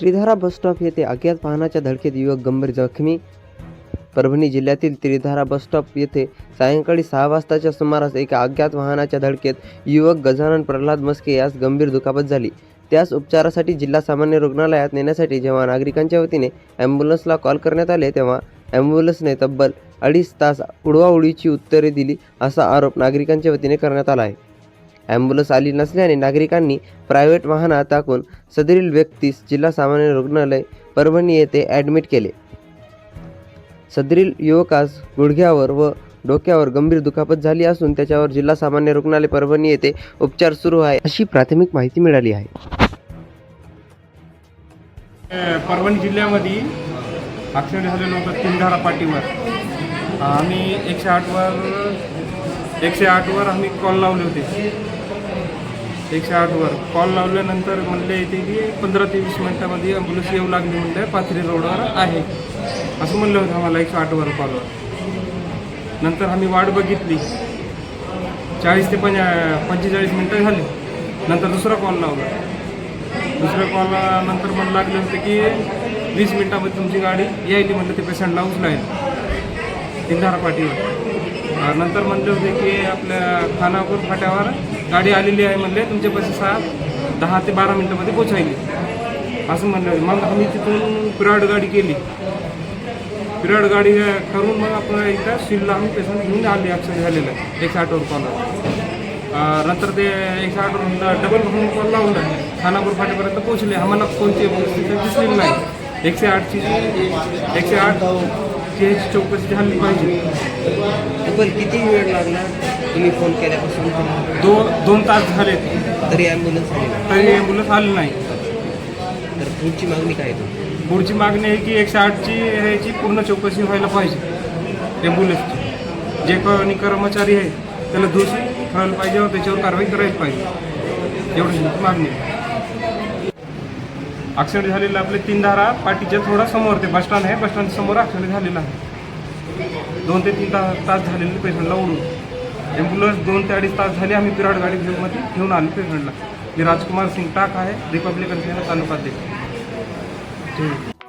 Tridhara bus stop येथे अज्ञात वाहनाच्या धडकेत युवक गंभीर जखमी. परभणी जिल्ह्यातील त्रिधारा बसस्टॉप येथे सायंकाळी सहा वाजताच्या सुमारास एका अज्ञात वाहनाच्या धडकेत युवक गजानन प्रल्हाद मस्के यास गंभीर दुखापत झाली. त्यास उपचारासाठी जिल्हा सामान्य रुग्णालयात नेण्यासाठी जेव्हा नागरिकांच्या वतीने ॲम्ब्युलन्सला कॉल करण्यात आले तेव्हा ॲम्ब्युलन्सने तब्बल अडीच तास उडवाउडीची उत्तरे दिली असा आरोप नागरिकांच्या वतीने करण्यात आला आहे. ॲम्ब्युलन्स आली नसल्याने नागरिकांनी प्रायव्हेट वाहनात टाकून सदरील व्यक्तीस जिल्हा सामान्य रुग्णालय परभणी येथे ॲडमिट केले. सदरील युवकास गुडघ्यावर व डोक्यावर गंभीर दुखापत झाली असून त्याच्यावर जिल्हा सामान्य रुग्णालय परभणी येथे उपचार सुरू आहे अशी प्राथमिक माहिती मिळाली आहे. परभणी जिल्ह्यामध्ये ॲक्सिडेंट झालेलं होतं तीनधारा पाटीवर आम्ही एकशे आठवर एकशे आठवर आम्ही कॉल लावले होते. एकशे आठवर कॉल लावल्यानंतर म्हणले येते की पंधरा ते वीस मिनटामध्ये ॲम्ब्युलन्स येऊ लागली म्हणलं पाथरी रोडवर आहे. असं म्हणलं होतं आम्हाला एकशे आठवर कॉलवर नंतर आम्ही वाट बघितली. चाळीस ते पंजा पंचेचाळीस मिनटं झाली. नंतर दुसरा कॉल लावला. दुसऱ्या कॉल नंतर मला लागले होते की वीस मिनटामध्ये तुमची गाडी यायली म्हटलं ते पेशंटला उचलायला. इंधारा पाठीवर नंतर म्हणले होते की आपल्या खानापूर फाट्यावर गाडी आलेली आहे म्हणले. तुमच्या पैसे सहा दहा ते बारा मिनटामध्ये पोचायली असं म्हणलं होते. मग आम्ही तिथून पिराड गाडी केली. पिराड गाडी करून मग आपण एकदा शिलला आम्ही पेशंट घेऊन आले. ॲक्सिडेंट झालेलं एकशे आठवर कॉलवर नंतर ते एकशे आठवर डबल म्हणून कॉल लावला खानापूर फाट्यापर्यंत पोहोचले. आम्हाला कोणती परिस्थिती दिसलेली नाही. एकशे आठची एकशे आठ ह्याची चौकशी झाली पाहिजे. तब्बल किती वेळ लागला तुम्ही फोन केल्यापासून? दो दोन तास झाले. तरी ॲम्ब्युलन्स आली नाही. तरी ॲम्ब्युलन्स आली नाही. तर पुढची मागणी काय आहे तुमची? पुढची मागणी आहे की एकशे आठची ह्याची पूर्ण चौकशी व्हायला पाहिजे. ॲम्ब्युलन्सची जे कोणी कर्मचारी आहे त्याला दोषी ठरवलं पाहिजे व त्याच्यावर कारवाई करायला पाहिजे. एवढी मागणी आहे. ॲक्सिडेंट झालेलं आपले तीन धारा पाठीच्या थोडा समोर ते बसस्टँड आहे. बसस्टँड समोर ॲक्सिडेंट झालेला आहे. दोन ते तीन तास तास झालेले पेशंटला ओढून. ॲम्ब्युलन्स दोन ते अडीच तास झाले आम्ही पिराड गाडी घेऊन मध्ये घेऊन आलो पेशंटला. मी राजकुमार सिंग टाक आहे. रिपब्लिकन सेना तालुका अध्यक्ष. ठीक